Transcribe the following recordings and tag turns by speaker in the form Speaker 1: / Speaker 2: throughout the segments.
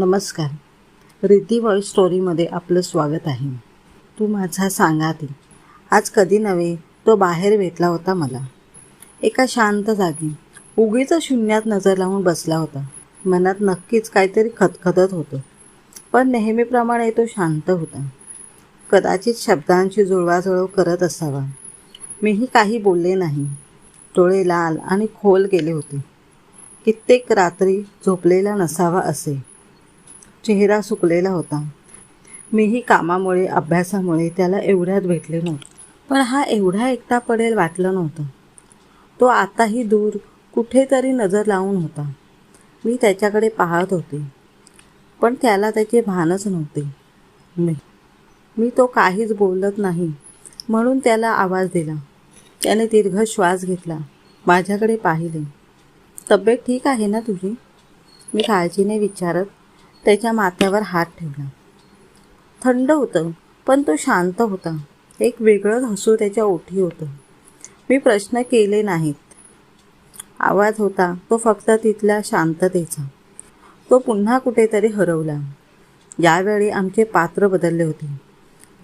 Speaker 1: नमस्कार. रिद्धी वॉईस स्टोरीमध्ये आपलं स्वागत आहे. तू माझा सांगा ती आज कधी नव्हे तो बाहेर भेटला होता मला. एका शांत जागी उगीच शून्यात नजर लावून बसला होता. मनात नक्कीच काहीतरी खतखतत होतं. पण नेहमीप्रमाणे तो शांत होता. कदाचित शब्दांची जुळवाजुळव करत असावा. मीही काही बोलले नाही. डोळे लाल आणि खोल गेले होते. कित्येक रात्री झोपलेला नसावा असे. चेहरा सुकलेला होता. मीही कामामुळे अभ्यासामुळे त्याला एवढ्यात भेटले नव्हते. पण हा एवढा एकटा पडेल वाटलं नव्हतं. तो आताही दूर कुठेतरी नजर लावून होता. मी त्याच्याकडे पाहत होते. पण त्याला त्याचे भानच नव्हते. मी मी तो काहीच बोलत नाही म्हणून त्याला आवाज दिला. त्याने दीर्घ श्वास घेतला. माझ्याकडे पाहिले. तब्येत ठीक आहे ना तुझी? मी काळजीने विचारत त्याच्या माथ्यावर हात ठेवला. थंड होतं पण तो शांत होता. एक वेगळंच हसू त्याच्या ओठी होतं. मी प्रश्न केले नाहीत. आवाज होता तो फक्त तिथल्या शांततेचा. तो पुन्हा कुठेतरी हरवला. यावेळी आमचे पात्र बदलले होते.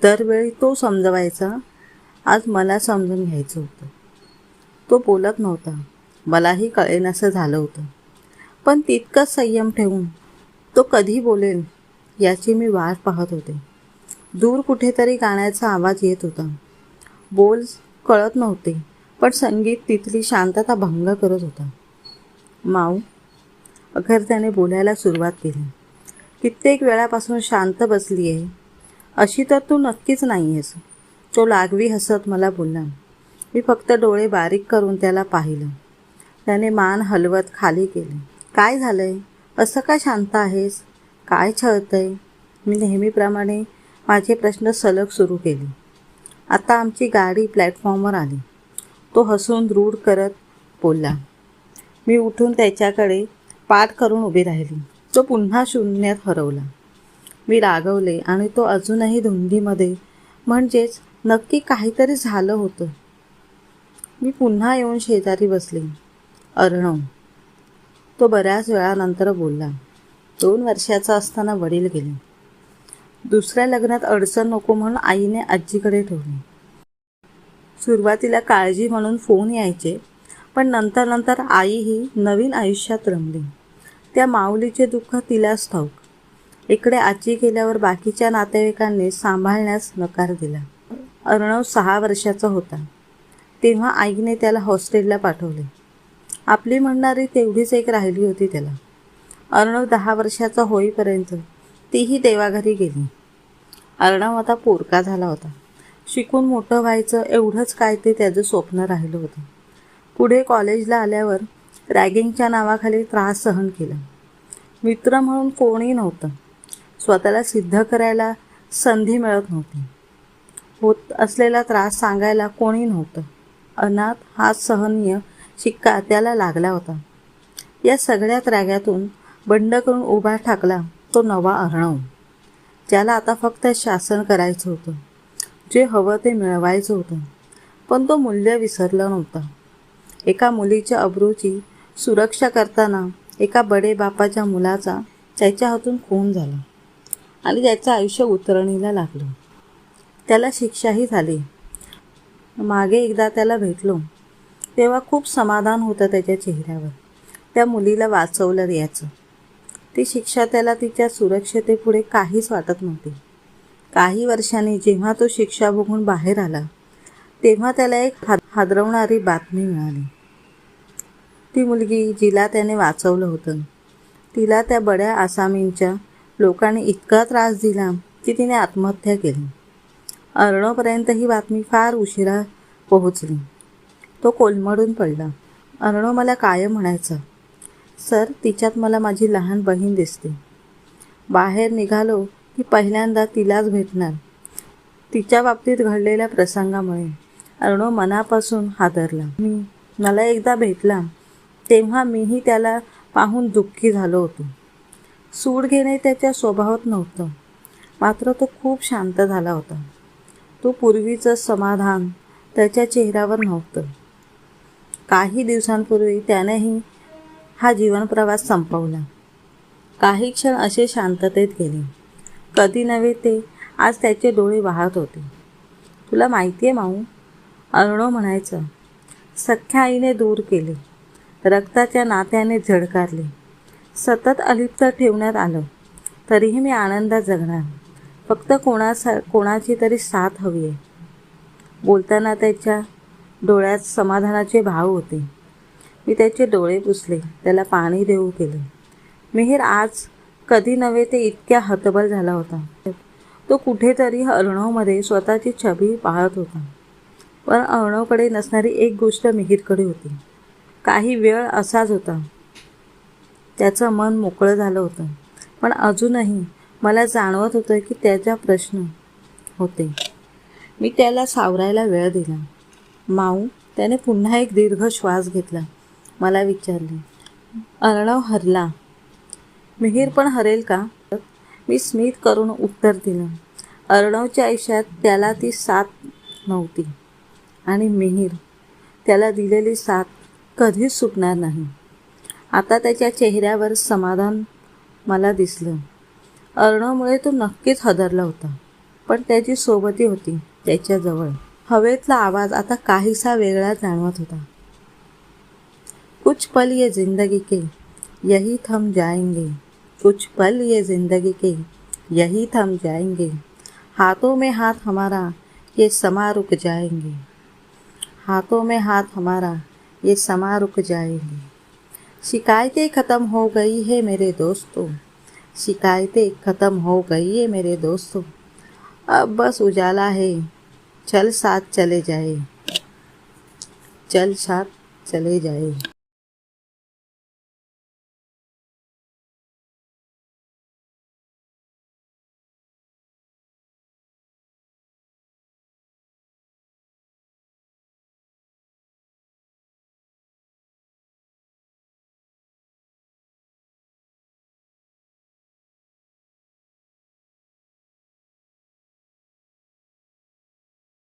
Speaker 1: दरवेळी तो समजवायचा आज मला समजून घ्यायचं होतं. तो बोलत नव्हता. मलाही कळेनासं झालं होतं. पण तितकंच संयम ठेवून तो कधी बोलेल याची मी वाट पाहत होते. दूर कुठेतरी गाण्याचा आवाज येत होता. बोल कळत नव्हते पण संगीत तिथली शांतता भंग करत होता. माऊ अखेर त्याने बोलायला सुरुवात केली. कित्येक वेळापासून शांत बसली आहे अशी तर तू नक्कीच नाही आहेस तो लागवी हसत मला बोलला. मी फक्त डोळे बारीक करून त्याला पाहिलं. त्याने मान हलवत खाली केले. काय झालं आहे असं का शांत आहेस? काय छळतंय? मी नेहमीप्रमाणे माझे प्रश्न सलग सुरू केले. आता आमची गाडी प्लॅटफॉर्मवर आली. तो हसून रूढ करत बोलला. मी उठून त्याच्याकडे पाठ करून उभी राहिली. तो पुन्हा शून्यात हरवला. मी रागवले आणि तो अजूनही धुंदीमध्ये. म्हणजेच नक्की काहीतरी झालं होतं. मी पुन्हा येऊन शेजारी बसले. अर्णव तो बऱ्याच वेळानंतर बोलला. दोन वर्षाचा असताना वडील गेले. दुसऱ्या लग्नात अडचण नको म्हणून आईने आजीकडे ठेवले. सुरुवातीला काळजी म्हणून फोन यायचे पण नंतर नंतर आई ही नवीन आयुष्यात रमली. त्या माऊलीचे दुःख तिलाच ठाऊक. इकडे आजी गेल्यावर बाकीच्या नातेवाईकांनी सांभाळण्यास नकार दिला. अर्णव सहा वर्षाचा होता. तेव्हा आईने त्याला हॉस्टेलला पाठवले. आपली म्हणणारी तेवढीच एक राहिली होती त्याला. अर्णव दहा वर्षाचा होईपर्यंत तीही देवाघरी गेली. अर्णव आता पोरका झाला होता. शिकून मोठं व्हायचं एवढंच काय ते त्याचं स्वप्न राहिलं होतं. पुढे कॉलेजला आल्यावर रॅगिंगच्या नावाखाली त्रास सहन केला. मित्र म्हणून कोणी नव्हतं. स्वतःला सिद्ध करायला संधी मिळत नव्हती. होत असलेला त्रास सांगायला कोणी नव्हतं. अनाथ हा सहनीय शिक्का त्याला लागला होता. या सगळ्या त्राग्यातून बंड करून उभा ठाकला तो नवा अर्णव ज्याला आता फक्त शासन करायचं होतं. जे हवं ते मिळवायचं होतं. पण तो मूल्य विसरला नव्हता. एका मुलीच्या अब्रूची सुरक्षा करताना एका बडे बापाच्या मुलाचा त्याच्या हातून खून झाला आणि त्याचं आयुष्य उतरणीला लागलं. त्याला शिक्षाही झाली. मागे एकदा त्याला भेटलो. तेव्हा खूप समाधान होतं त्याच्या चेहऱ्यावर. त्या मुलीला वाचवलं याचं. ती शिक्षा त्याला तिच्या सुरक्षतेपुढे काहीच वाटत नव्हती. काही वर्षांनी जेव्हा तो शिक्षा बघून बाहेर आला तेव्हा त्याला एक हाद हादरवणारी बातमी मिळाली. ती मुलगी जिला त्याने वाचवलं होतं. तिला त्या बड्या आसामींच्या लोकांनी इतका त्रास दिला की तिने आत्महत्या केली. अर्णवपर्यंत ही बातमी फार उशिरा पोहोचली. तो कोलमडून पडला. अर्णव मला कायम म्हणायचं. सर तिच्यात मला माझी लहान बहीण दिसते. बाहेर निघालो की पहिल्यांदा तिलाच भेटणार. तिच्या बाबतीत घडलेल्या प्रसंगामुळे अर्णव मनापासून हादरला. मी मला एकदा भेटला तेव्हा मीही त्याला पाहून दुःखी झालो होतो. सूड घेणे त्याच्या स्वभावात नव्हतं. मात्र तो खूप शांत झाला होता. तो पूर्वीचं समाधान त्याच्या चेहऱ्यावर नव्हतं. काही दिवसांपूर्वी त्यानेही हा जीवनप्रवास संपवला. काही क्षण असे शांततेत गेले. कधी नव्हे ते आज त्याचे डोळे वाहत होते. तुला माहिती आहे माऊ अर्णव म्हणायचं. सख्या आईने दूर केले. रक्ताच्या नात्याने झडकारले. सतत अलिप्त ठेवण्यात आलं. तरीही मी आनंदात जगणार. फक्त कोणासा कोणाची तरी साथ हवी आहे बोलताना त्याच्या डोळ्यात समाधानाचे भाव होते. मी त्याचे डोळे पुसले. त्याला पाणी देऊ केले. मिहीर आज कधी नव्हे ते इतक्या हतबल झाला होता. तो कुठेतरी अर्णवमध्ये स्वतःची छबी पाहत होता. पण अर्णवकडे नसणारी एक गोष्ट मिहीरकडे होती. काही वेळ असाच होता. त्याचं मन मोकळं झालं होतं. पण अजूनही मला जाणवत होतं की त्याचा प्रश्न होते. मी त्याला सावरायला वेळ दिला. माऊ त्याने पुन्हा एक दीर्घ श्वास घेतला. मला विचारले अर्णव हरला. मिहीर पण हरेल का? मी स्मित करून उत्तर दिलं अर्णवच्या आयुष्यात त्याला ती साथ नव्हती आणि मिहीर त्याला दिलेली साथ कधीच सुटणार नाही. आता त्याच्या चेहऱ्यावर समाधान मला दिसलं. अर्णवमुळे तो नक्कीच हदरला होता पण त्याची सोबती होती त्याच्याजवळ हवेतला आवाज आता काहीसा वेगळा जाणवत होता. कुछ पल ये जिंदगी के यही थम जाएंगे. कुछ पल ये जिंदगी के यही थम जाएंगे. हाथों में हाथ हमारा ये समा रुक जाएंगे. हाथों में हाथ हमारा ये समा रुक जाएंगे. शिकायतें ख़त्म हो गई है मेरे दोस्तों. शिकायतें ख़त्म हो गई है मेरे दोस्तों. अब बस उजाला है चल साथ चले जाए। चल साथ चले जाए।